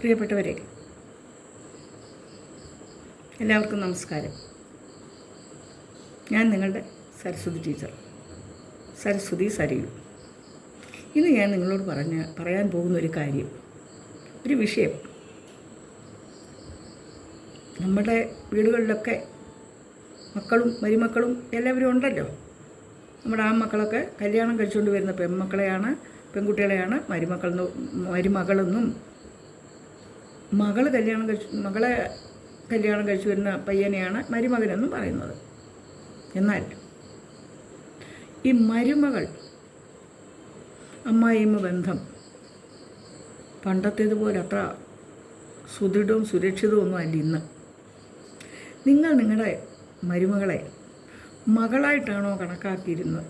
പ്രിയപ്പെട്ടവരെ എല്ലാവർക്കും നമസ്കാരം. ഞാൻ നിങ്ങളുടെ സരസ്വതി ടീച്ചർ സരസ്വതി സരയു. ഇന്ന് ഞാൻ നിങ്ങളോട് പറഞ്ഞ പറയാൻ പോകുന്ന ഒരു കാര്യം ഒരു വിഷയം. നമ്മുടെ വീടുകളിലൊക്കെ മക്കളും മരുമക്കളും എല്ലാവരും ഉണ്ടല്ലോ. നമ്മുടെ ആ മക്കളൊക്കെ കല്യാണം കഴിച്ചുകൊണ്ട് വരുന്ന പെൺമക്കളെയാണ് പെൺകുട്ടികളെയാണ് മരുമക്കൾ മരുമകളെന്നും മകൾ കല്യാണം കഴിച്ചു മകളെ കല്യാണം കഴിച്ചു വരുന്ന പയ്യനെയാണ് മരുമകനെന്നും പറയുന്നത്. എന്നാൽ ഈ മരുമകൾ അമ്മായിമ്മ ബന്ധം പണ്ടത്തേതുപോലെ അത്ര സുദൃഢവും സുരക്ഷിതവും ഒന്നും അല്ല ഇന്ന്. നിങ്ങൾ നിങ്ങളുടെ മരുമകളെ മകളായിട്ടാണോ കണക്കാക്കിയിരുന്നത്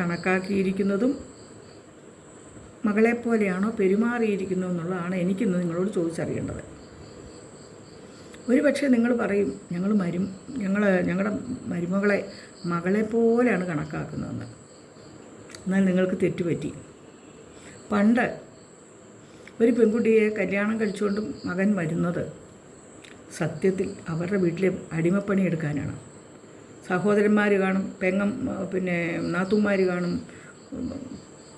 കണക്കാക്കിയിരിക്കുന്നതും മകളെപ്പോലെയാണോ പെരുമാറിയിരിക്കുന്നു എന്നുള്ളതാണ് എനിക്കിന്ന് നിങ്ങളോട് ചോദിച്ചറിയേണ്ടത്. ഒരു പക്ഷേ നിങ്ങൾ പറയും ഞങ്ങൾ മരു ഞങ്ങൾ ഞങ്ങളുടെ മരുമകളെ മകളെപ്പോലെയാണ് കണക്കാക്കുന്നതെന്ന്. എന്നാൽ നിങ്ങൾക്ക് തെറ്റുപറ്റി. പണ്ട് ഒരു പെൺകുട്ടിയെ കല്യാണം കഴിച്ചുകൊണ്ട് മകൻ വരുന്നത് സത്യത്തിൽ അവരുടെ വീട്ടിലെ അടിമപ്പണി എടുക്കാനാണ്. സഹോദരന്മാർ കാണും പെങ്ങം പിന്നെ നാത്തുമാർ കാണും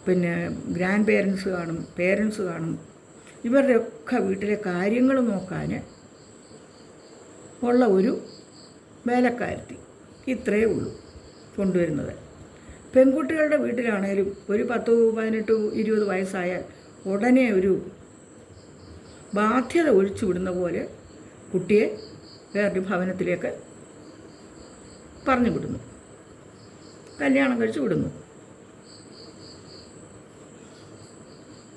പിന്നെ ഗ്രാൻഡ് പേരൻസ് കാണും പേരൻസ് കാണും. ഇവരുടെയൊക്കെ വീട്ടിലെ കാര്യങ്ങൾ നോക്കാൻ ഉള്ള ഒരു വേലക്കാരത്തി ഇത്രയേ ഉള്ളൂ കൊണ്ടുവരുന്നത്. പെൺകുട്ടികളുടെ വീട്ടിലാണേലും ഒരു പത്ത് പതിനെട്ട് ഇരുപത് വയസ്സായാൽ ഉടനെ ഒരു ബാധ്യത ഒഴിച്ചു വിടുന്ന പോലെ കുട്ടിയെ വേറൊരു ഭവനത്തിലേക്ക് പറഞ്ഞു വിടുന്നു. കല്യാണം കഴിച്ച് വിടുന്നു.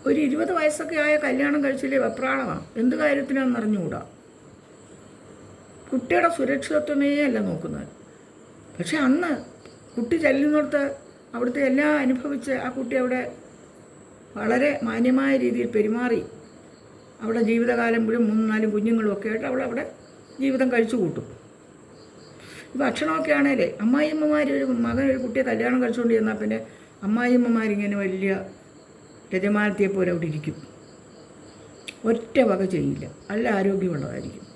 ഒരു ഇരുപത് വയസ്സൊക്കെ ആയ കല്യാണം കഴിച്ചില്ലേ വെപ്രാളമാണ് എന്ത് കാര്യത്തിനാണെന്ന് അറിഞ്ഞുകൂടാ? കുട്ടിയുടെ സുരക്ഷിതത്വമേ അല്ല നോക്കുന്നത്. പക്ഷെ അന്ന് കുട്ടി ചെല്ലുന്നിടത്ത് അവിടുത്തെ എല്ലാം അനുഭവിച്ച് ആ കുട്ടി അവിടെ വളരെ മാന്യമായ രീതിയിൽ പെരുമാറി. അവിടെ ജീവിതകാലം മുഴുവൻ മൂന്നും നാലും കുഞ്ഞുങ്ങളും ഒക്കെ ആയിട്ട് അവൾ അവിടെ ജീവിതം കഴിച്ചു കൂട്ടും. ഈ ഭക്ഷണമൊക്കെ ആണേലേ അമ്മായിയമ്മമാർ ഒരു മകൻ ഒരു കുട്ടിയെ കല്യാണം കഴിച്ചുകൊണ്ട് ചെന്നാൽ പിന്നെ അമ്മായിയമ്മമാരിങ്ങനെ വലിയ യജമാനത്തിയെ പോലെ അവിടെ ഇരിക്കും. ഒറ്റ വക ചെയ്യില്ല. നല്ല ആരോഗ്യമുള്ളതായിരിക്കും.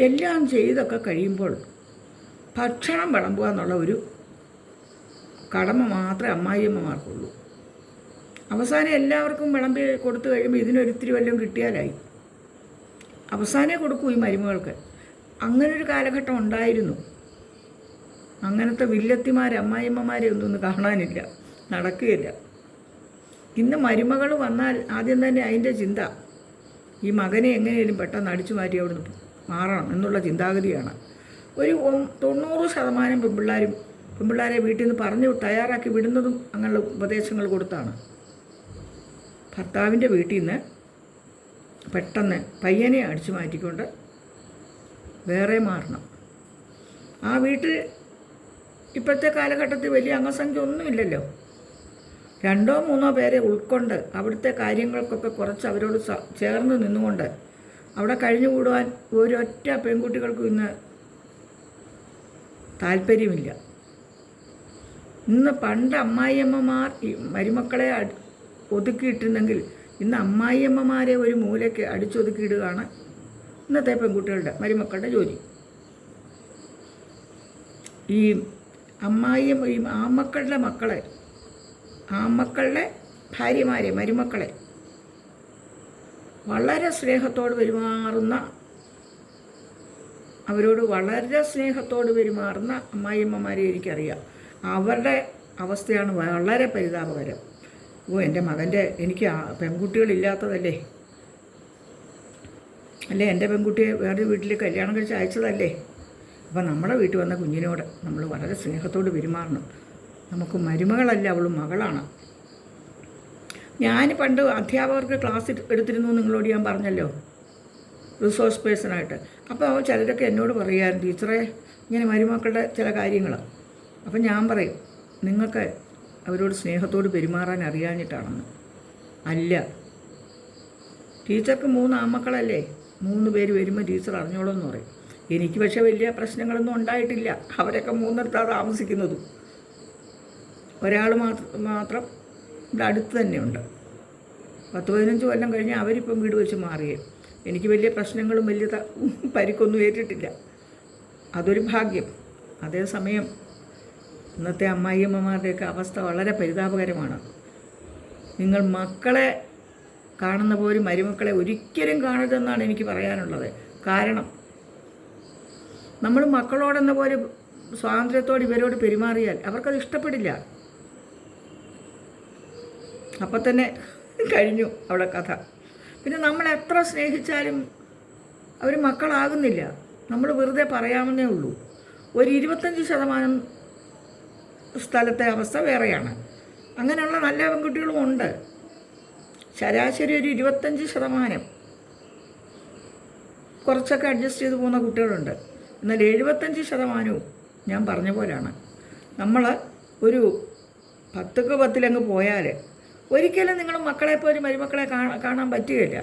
എല്ലാം ചെയ്തൊക്കെ കഴിയുമ്പോൾ ഭക്ഷണം വിളമ്പുക എന്നുള്ള ഒരു കടമ മാത്രമേ അമ്മായിയമ്മമാർക്കുള്ളൂ. അവസാനം എല്ലാവർക്കും വിളമ്പി കൊടുത്തു കഴിയുമ്പോൾ ഇതിനൊരിത്തിരി വല്ലതും കിട്ടിയാലായി. അവസാനേ കൊടുക്കൂ ഈ മരുമകൾക്ക്. അങ്ങനൊരു കാലഘട്ടം ഉണ്ടായിരുന്നു. അങ്ങനത്തെ വില്ലത്തിമാർ അമ്മായിമ്മമാരെ ഒന്നും കാണാനില്ല. നടക്കുകയില്ല. ഇന്ന് മരുമകൾ വന്നാൽ ആദ്യം തന്നെ അതിന്റെ ചിന്ത ഈ മകനെ എങ്ങനെയും പെട്ടെന്ന് അടിച്ചു മാറ്റി അവിടുന്ന് മാറണം എന്നുള്ള ചിന്താഗതിയാണ്. ഒരു തൊണ്ണൂറ് ശതമാനം പെൺപിള്ളേരും പെൺപിള്ളേരെ വീട്ടിൽ നിന്ന് പറഞ്ഞു തയ്യാറാക്കി വിടുന്നതും അങ്ങനെയുള്ള ഉപദേശങ്ങൾ കൊടുത്താണ്. ഭർത്താവിന്റെ വീട്ടിൽ നിന്ന് പെട്ടെന്ന് പയ്യനെ അടിച്ചു മാറ്റിക്കൊണ്ട് വേറെ മാറണം. ആ വീട്ടിൽ ഇപ്പോഴത്തെ കാലഘട്ടത്തിൽ വലിയ അംഗസംഖ്യ ഒന്നുമില്ലല്ലോ. രണ്ടോ മൂന്നോ പേരെ ഉൾക്കൊണ്ട് അവിടുത്തെ കാര്യങ്ങൾക്കൊക്കെ കുറച്ച് അവരോട് ചേർന്ന് നിന്നുകൊണ്ട് അവിടെ കഴിഞ്ഞുകൂടുവാൻ ഒരൊറ്റ പെൺകുട്ടികൾക്കും ഇന്ന് താല്പര്യമില്ല. ഇന്ന് പണ്ട് അമ്മായിയമ്മമാർ മരുമക്കളെ ഒതുക്കിയിട്ടുണ്ടെങ്കിൽ ഇന്ന് അമ്മായിയമ്മമാരെ ഒരു മൂലയ്ക്ക് അടിച്ചൊതുക്കിയിടുകയാണ് ഇന്നത്തെ പെൺകുട്ടികളുടെ മരുമക്കളുടെ ജോലി. ഈ അമ്മായിയമ്മ ഈ ആമക്കളുടെ മക്കളെ ആമക്കളുടെ ഭാര്യമാരെ മരുമക്കളെ. വളരെ സ്നേഹത്തോട് പെരുമാറുന്ന അവരോട് വളരെ സ്നേഹത്തോട് പെരുമാറുന്ന അമ്മായിയമ്മമാരെ എനിക്കറിയാം. അവരുടെ അവസ്ഥയാണ് വളരെ പരിതാപകരം. ഓ എന്റെ മകന്റെ എനിക്ക് പെൺകുട്ടികളില്ലാത്തതല്ലേ? അല്ലേ എന്റെ പെൺകുട്ടിയെ വേറെ വീട്ടിൽ കല്യാണം കഴിച്ച് അയച്ചതല്ലേ? അപ്പം നമ്മുടെ വീട്ടിൽ വന്ന കുഞ്ഞിനോട് നമ്മൾ വളരെ സ്നേഹത്തോട് പെരുമാറണം. നമുക്ക് മരുമകളല്ല അവൾ മകളാണ്. ഞാൻ പണ്ട് അധ്യാപകർക്ക് ക്ലാസ് എടുത്തിരുന്നു നിങ്ങളോട് ഞാൻ പറഞ്ഞല്ലോ. റിസോഴ്സ് പേഴ്സണായിട്ട് അപ്പോൾ ചിലരൊക്കെ എന്നോട് പറയുമായിരുന്നു ടീച്ചറെ ഇങ്ങനെ മരുമക്കളുടെ ചില കാര്യങ്ങൾ അപ്പം ഞാൻ പറയും നിങ്ങൾക്ക് അവരോട് സ്നേഹത്തോട് പെരുമാറാൻ അറിയാഞ്ഞിട്ടാണെന്ന്. അല്ല. ടീച്ചർക്ക് മൂന്ന് ആമക്കളല്ലേ മൂന്ന് പേര് വരുമ്പോൾ ടീച്ചർ അറിഞ്ഞോളൂ എന്ന് പറയും. എനിക്ക് പക്ഷേ വലിയ പ്രശ്നങ്ങളൊന്നും ഉണ്ടായിട്ടില്ല. അവരൊക്കെ മൂന്നിടത്താണ് താമസിക്കുന്നതും. ഒരാൾ മാത്രം ഇവിടെ അടുത്ത് തന്നെയുണ്ട്. പത്ത് പതിനഞ്ച് കൊല്ലം കഴിഞ്ഞ് അവരിപ്പം വീട് വെച്ച് മാറിയേ. എനിക്ക് വലിയ പ്രശ്നങ്ങളും വലിയ പരിക്കൊന്നും ഏറ്റിട്ടില്ല. അതൊരു ഭാഗ്യം. അതേസമയം ഇന്നത്തെ അമ്മായിയമ്മമാരുടെയൊക്കെ അവസ്ഥ വളരെ പരിതാപകരമാണ്. നിങ്ങൾ മക്കളെ കാണുന്ന പോലും മരുമക്കളെ ഒരിക്കലും കാണരുതെന്നാണ് എനിക്ക് പറയാനുള്ളത്. കാരണം നമ്മൾ മക്കളോടെന്ന പോലെ സ്വാതന്ത്ര്യത്തോട് ഇവരോട് പെരുമാറിയാൽ അവർക്കത് ഇഷ്ടപ്പെടില്ല. അപ്പം തന്നെ കഴിഞ്ഞു അവിടെ കഥ. പിന്നെ നമ്മൾ എത്ര സ്നേഹിച്ചാലും അവർ മക്കളാകുന്നില്ല. നമ്മൾ വെറുതെ പറയാമെന്നേ ഉള്ളൂ. ഒരു ഇരുപത്തഞ്ച് ശതമാനം സ്ഥലത്തെ അവസ്ഥ വേറെയാണ്. അങ്ങനെയുള്ള നല്ല പെൺകുട്ടികളും ഉണ്ട്. ശരാശരി ഒരു ഇരുപത്തഞ്ച് ശതമാനം. കുറച്ചൊക്കെ അഡ്ജസ്റ്റ് ചെയ്ത് പോകുന്ന കുട്ടികളുണ്ട്. എന്നാൽ എഴുപത്തഞ്ച് ശതമാനവും ഞാൻ പറഞ്ഞ പോലെയാണ്. നമ്മൾ ഒരു പത്തൊക്കെ പത്തിലങ്ങ് പോയാൽ ഒരിക്കലും നിങ്ങൾ മക്കളെ പോലും മരുമക്കളെ കാണാൻ പറ്റുകയില്ല.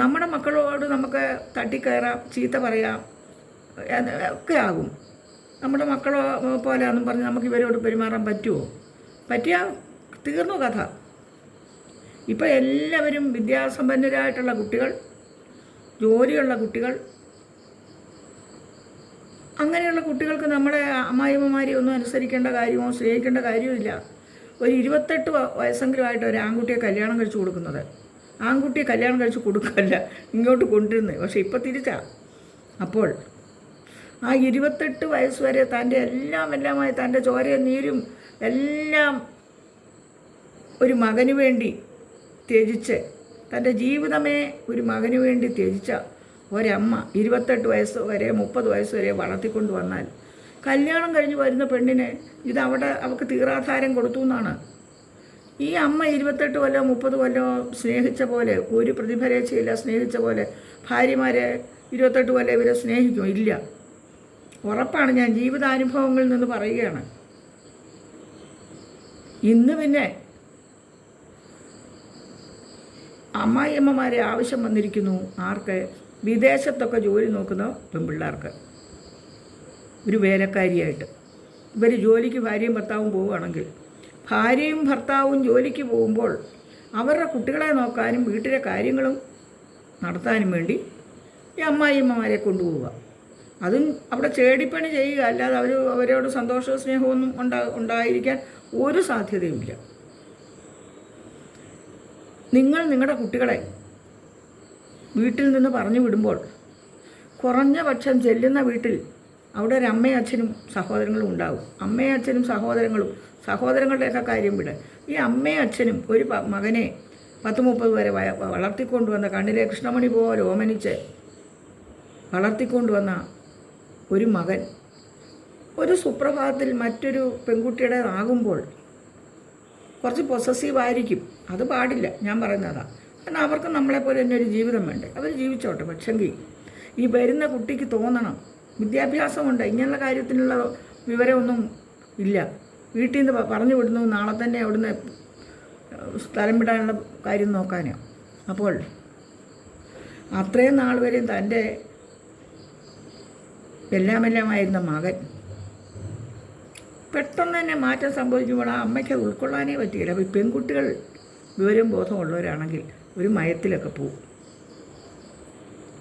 നമ്മുടെ മക്കളോട് നമുക്ക് തട്ടിക്കയറാം ചീത്ത പറയാം ഒക്കെ ആകും. നമ്മുടെ മക്കളോ പോലെ എന്നും പറഞ്ഞ് നമുക്ക് ഇവരോട് പെരുമാറാൻ പറ്റുമോ പറ്റിയാൽ തീർന്നു കഥ. ഇപ്പോൾ എല്ലാവരും വിദ്യാസമ്പന്നരായിട്ടുള്ള കുട്ടികൾ ജോലിയുള്ള കുട്ടികൾ അങ്ങനെയുള്ള കുട്ടികൾക്ക് നമ്മുടെ അമ്മായിമ്മമാരെ ഒന്നും അനുസരിക്കേണ്ട കാര്യമോ സ്നേഹിക്കേണ്ട കാര്യമില്ല. ഒരു ഇരുപത്തെട്ട് വയസ്സെങ്കിലുമായിട്ട് ഒരു ആൺകുട്ടിയെ കല്യാണം കഴിച്ച് കൊടുക്കുന്നത്. ആൺകുട്ടിയെ കല്യാണം കഴിച്ച് കൊടുക്കല്ല ഇങ്ങോട്ട് കൊണ്ടിരുന്നത് പക്ഷേ ഇപ്പം തിരിച്ചാ. അപ്പോൾ ആ ഇരുപത്തെട്ട് വയസ്സ് വരെ തന്റെ എല്ലാം എല്ലാമായി തന്റെ ചോരയും നീരും എല്ലാം ഒരു മകന് വേണ്ടി ത്യജിച്ച് തന്റെ ജീവിതമേ ഒരു മകന് വേണ്ടി ത്യജിച്ച ഒരമ്മ ഇരുപത്തെട്ട് വയസ്സ് വരെ മുപ്പത് വയസ്സ് വരെ വളർത്തിക്കൊണ്ട് വന്നാൽ കല്യാണം കഴിഞ്ഞ് വരുന്ന പെണ്ണിന് ഇത് അവിടെ അവൾക്ക് തീറാധാരം കൊടുത്തു എന്നാണ്. ഈ അമ്മ ഇരുപത്തെട്ട് കൊല്ലോ മുപ്പത് കൊല്ലോ സ്നേഹിച്ച പോലെ ഒരു പ്രതിഫലേച്ഛയില്ല സ്നേഹിച്ച പോലെ ഭാര്യമാരെ ഇരുപത്തെട്ട് കൊല്ലം ഇവരെ സ്നേഹിക്കും? ഇല്ല. ഉറപ്പാണ് ഞാൻ ജീവിതാനുഭവങ്ങളിൽ നിന്ന് പറയുകയാണ്. ഇന്ന് പിന്നെ അമ്മായിയമ്മമാരെ ആവശ്യം വന്നിരിക്കുന്നു. ആർക്ക് വിദേശത്തൊക്കെ ജോലി നോക്കുന്ന പെൺപിള്ളേർക്ക്. ഒരു വേലക്കാരിയായിട്ട്. ഇവർ ജോലിക്ക് ഭാര്യയും ഭർത്താവും പോവുകയാണെങ്കിൽ ഭാര്യയും ഭർത്താവും ജോലിക്ക് പോകുമ്പോൾ അവരുടെ കുട്ടികളെ നോക്കാനും വീട്ടിലെ കാര്യങ്ങളും നടത്താനും വേണ്ടി ഈ അമ്മായിയമ്മമാരെ കൊണ്ടുപോവുക. അതും അവിടെ ചേടിപ്പണി ചെയ്യുക. അല്ലാതെ അവർ അവരോട് സന്തോഷവും സ്നേഹമൊന്നും ഉണ്ടാ ഉണ്ടായിരിക്കാൻ ഒരു സാധ്യതയുമില്ല. നിങ്ങൾ നിങ്ങളുടെ കുട്ടികളെ വീട്ടിൽ നിന്ന് പറഞ്ഞു വിടുമ്പോൾ കുറഞ്ഞ പക്ഷം ചെല്ലുന്ന വീട്ടിൽ അവിടെ ഒരു അമ്മയും അച്ഛനും സഹോദരങ്ങളും ഉണ്ടാവും. അമ്മയും അച്ഛനും സഹോദരങ്ങളും സഹോദരങ്ങളുടെയൊക്കെ കാര്യം വിട്. ഈ അമ്മയും അച്ഛനും ഒരു മകനെ പത്ത് മുപ്പത് വരെ വളർത്തിക്കൊണ്ടുവന്ന കണ്ണിലെ കൃഷ്ണമണി പോലെ ഓമനിച്ച് വളർത്തിക്കൊണ്ടുവന്ന ഒരു മകൻ ഒരു സുപ്രഭാതത്തിൽ മറ്റൊരു പെൺകുട്ടിയുടേതാകുമ്പോൾ കുറച്ച് പൊസസീവ് ആയിരിക്കും. അത് പാടില്ല. ഞാൻ പറയുന്നതാ. കാരണം അവർക്ക് നമ്മളെപ്പോലെ തന്നെ ഒരു ജീവിതം വേണ്ടേ? അവർ ജീവിച്ചോട്ടെ പക്ഷെങ്കിൽ ഈ വരുന്ന കുട്ടിക്ക് തോന്നണം. വിദ്യാഭ്യാസമുണ്ട് ഇങ്ങനെയുള്ള കാര്യത്തിനുള്ള വിവരമൊന്നും ഇല്ല. വീട്ടിൽ നിന്ന് പറഞ്ഞു വിടുന്നു നാളെ തന്നെ അവിടുന്ന് സ്ഥലം വിടാനുള്ള കാര്യം നോക്കാനോ. അപ്പോൾ അത്രയും നാൾ വരെയും തന്റെ എല്ലാമെല്ലാമായിരുന്ന മകൻ പെട്ടെന്ന് തന്നെ മാറ്റം സംഭവിക്കുമ്പോൾ ആ അമ്മയ്ക്ക് അത് ഉൾക്കൊള്ളാനേ പറ്റിയില്ല. അപ്പോൾ പെൺകുട്ടികൾ വിവരം ബോധമുള്ളവരാണെങ്കിൽ ഒരു മയത്തിലൊക്കെ പോവും.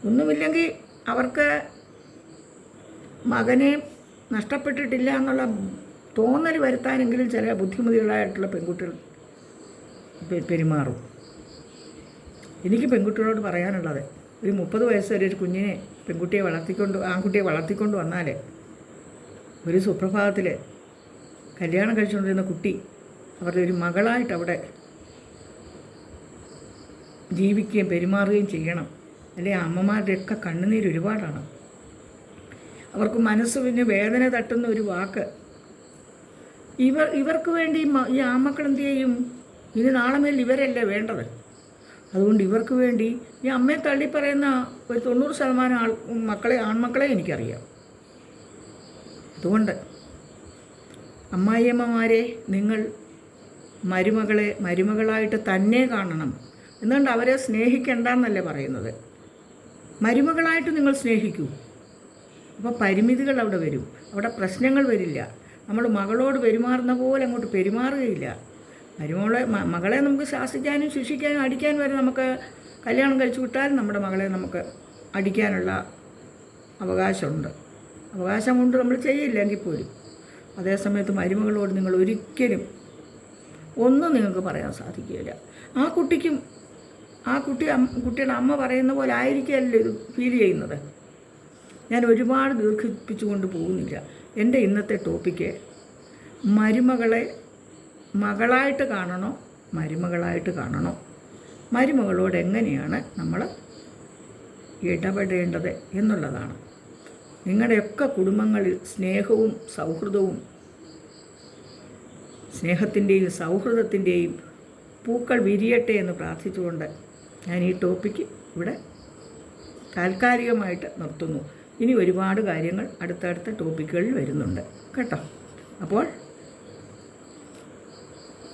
ഒന്നുമില്ലെങ്കിൽ അവർക്ക് മകനെ നഷ്ടപ്പെട്ടിട്ടില്ല എന്നുള്ള തോന്നൽ വരുത്താനെങ്കിലും ചില ബുദ്ധിമതികളായിട്ടുള്ള പെൺകുട്ടികൾ പെരുമാറും. എനിക്ക് പെൺകുട്ടികളോട് പറയാനുള്ളത് ഒരു മുപ്പത് വയസ്സ് വരെ ഒരു കുഞ്ഞിനെ പെൺകുട്ടിയെ വളർത്തിക്കൊണ്ട് ആൺകുട്ടിയെ വളർത്തിക്കൊണ്ട് വന്നാൽ ഒരു സുപ്രഭാതത്തിൽ കല്യാണം കഴിച്ചുകൊണ്ടിരുന്ന കുട്ടി അവരുടെ ഒരു മകളായിട്ട് അവിടെ ജീവിക്കുകയും പെരുമാറുകയും ചെയ്യണം. അല്ലെ? അമ്മമാരുടെയൊക്കെ കണ്ണുനീര് ഒരുപാടാണ്. അവർക്ക് മനസ്സ് പിന്നെ വേദന തട്ടുന്ന ഒരു വാക്ക്. ഇവർ ഇവർക്ക് വേണ്ടി ഈ ആമക്കൾ എന്ത് ചെയ്യും? ഇനി നാളെ മേൽ ഇവരല്ലേ വേണ്ടത്? അതുകൊണ്ട് ഇവർക്ക് വേണ്ടി ഈ അമ്മയെ തള്ളി പറയുന്ന ഒരു തൊണ്ണൂറ് ശതമാനം ആൾ മക്കളെ ആൺമക്കളെ എനിക്കറിയാം. അതുകൊണ്ട് അമ്മായിയമ്മമാരെ നിങ്ങൾ മരുമകളെ മരുമകളായിട്ട് തന്നെ കാണണം. എന്നുകൊണ്ട് അവരെ സ്നേഹിക്കണ്ടെന്നല്ലേ പറയുന്നത്? മരുമകളായിട്ട് നിങ്ങൾ സ്നേഹിക്കൂ. അപ്പോൾ പരിമിതികൾ അവിടെ വരും. അവിടെ പ്രശ്നങ്ങൾ വരില്ല. നമ്മൾ മകളോട് പെരുമാറുന്ന പോലെ അങ്ങോട്ട് പെരുമാറുകയില്ല. മരുമകളെ മകളെ നമുക്ക് ശാസിക്കാനും ശിക്ഷിക്കാനും അടിക്കാനും വരെ നമുക്ക് കല്യാണം കഴിച്ചു വിട്ടാലും നമ്മുടെ മകളെ നമുക്ക് അടിക്കാനുള്ള അവകാശമുണ്ട്. അവകാശം കൊണ്ട് നമ്മൾ ചെയ്യില്ലെങ്കിൽ പോലും. അതേസമയത്ത് മരുമകളോട് നിങ്ങൾ ഒരിക്കലും ഒന്നും നിങ്ങൾക്ക് പറയാൻ സാധിക്കില്ല ആ കുട്ടിക്കും ആ കുട്ടി കുട്ടിയുടെ അമ്മ പറയുന്ന പോലെ ആയിരിക്കുമല്ലോ ഇത് ഫീൽ ചെയ്യുന്നത്? ഞാൻ ഒരുപാട് ദീർഘിപ്പിച്ചുകൊണ്ട് പോകുന്നില്ല. എന്റെ ഇന്നത്തെ ടോപ്പിക്ക് മരുമകളെ മകളായിട്ട് കാണണോ മരുമകളായിട്ട് കാണണോ? മരുമകളോട് എങ്ങനെയാണ് നമ്മൾ ഇടപെടേണ്ടത് എന്നുള്ളതാണ്. നിങ്ങളുടെയൊക്കെ കുടുംബങ്ങളിൽ സ്നേഹവും സൗഹൃദവും സ്നേഹത്തിന്റെയും സൗഹൃദത്തിന്റെയും പൂക്കൾ വിരിയട്ടെ എന്ന് പ്രാർത്ഥിച്ചുകൊണ്ട് ഞാൻ ഈ ടോപ്പിക്ക് ഇവിടെ താൽക്കാലികമായിട്ട് നിർത്തുന്നു. ഇനി ഒരുപാട് കാര്യങ്ങൾ അടുത്തടുത്ത ടോപ്പിക്കുകളിൽ വരുന്നുണ്ട്. കേട്ടോ? അപ്പോൾ